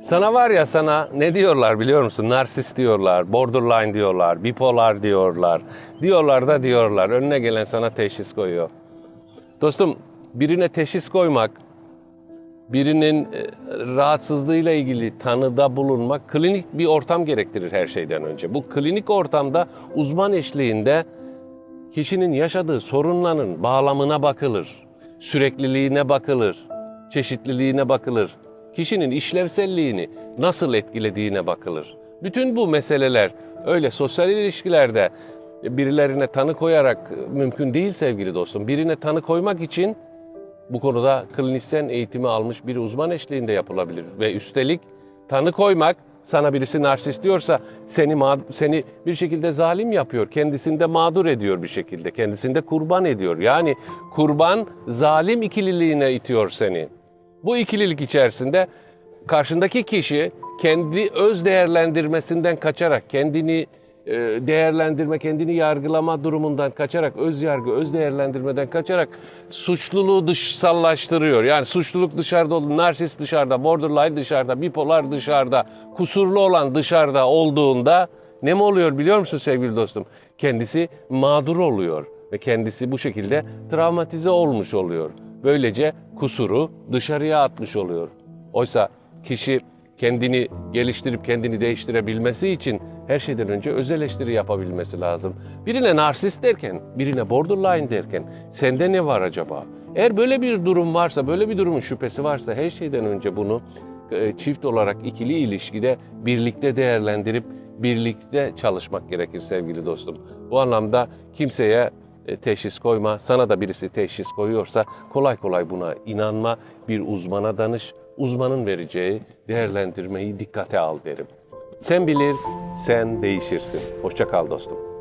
Sana var ya sana ne diyorlar biliyor musun? Narsist diyorlar, borderline diyorlar, bipolar diyorlar. Diyorlar da diyorlar. Önüne gelen sana teşhis koyuyor. Dostum birine teşhis koymak, birinin e, rahatsızlığıyla ilgili tanıda bulunmak klinik bir ortam gerektirir her şeyden önce. Bu klinik ortamda uzman eşliğinde kişinin yaşadığı sorunların bağlamına bakılır, sürekliliğine bakılır, çeşitliliğine bakılır, kişinin işlevselliğini nasıl etkilediğine bakılır. Bütün bu meseleler öyle sosyal ilişkilerde birilerine tanı koyarak mümkün değil sevgili dostum. Birine tanı koymak için bu konuda klinisyen eğitimi almış bir uzman eşliğinde yapılabilir. Ve üstelik tanı koymak sana birisi narsist diyorsa seni seni bir şekilde zalim yapıyor. Kendisinde mağdur ediyor bir şekilde. Kendisinde kurban ediyor. Yani kurban zalim ikililiğine itiyor seni. Bu ikililik içerisinde karşındaki kişi kendi öz değerlendirmesinden kaçarak, kendini e, değerlendirme, kendini yargılama durumundan kaçarak, öz yargı, öz değerlendirmeden kaçarak suçluluğu dışsallaştırıyor. Yani suçluluk dışarıda olduğu, narsist dışarıda, borderline dışarıda, bipolar dışarıda, kusurlu olan dışarıda olduğunda ne mi oluyor biliyor musun sevgili dostum? Kendisi mağdur oluyor ve kendisi bu şekilde travmatize olmuş oluyor. Böylece kusuru dışarıya atmış oluyor. Oysa kişi kendini geliştirip kendini değiştirebilmesi için her şeyden önce öz eleştiri yapabilmesi lazım. Birine narsist derken, birine borderline derken sende ne var acaba? Eğer böyle bir durum varsa, böyle bir durumun şüphesi varsa her şeyden önce bunu e, çift olarak ikili ilişkide birlikte değerlendirip birlikte çalışmak gerekir sevgili dostum. Bu anlamda kimseye teşhis koyma. Sana da birisi teşhis koyuyorsa kolay kolay buna inanma. Bir uzmana danış. Uzmanın vereceği değerlendirmeyi dikkate al derim. Sen bilir, sen değişirsin. Hoşça kal dostum.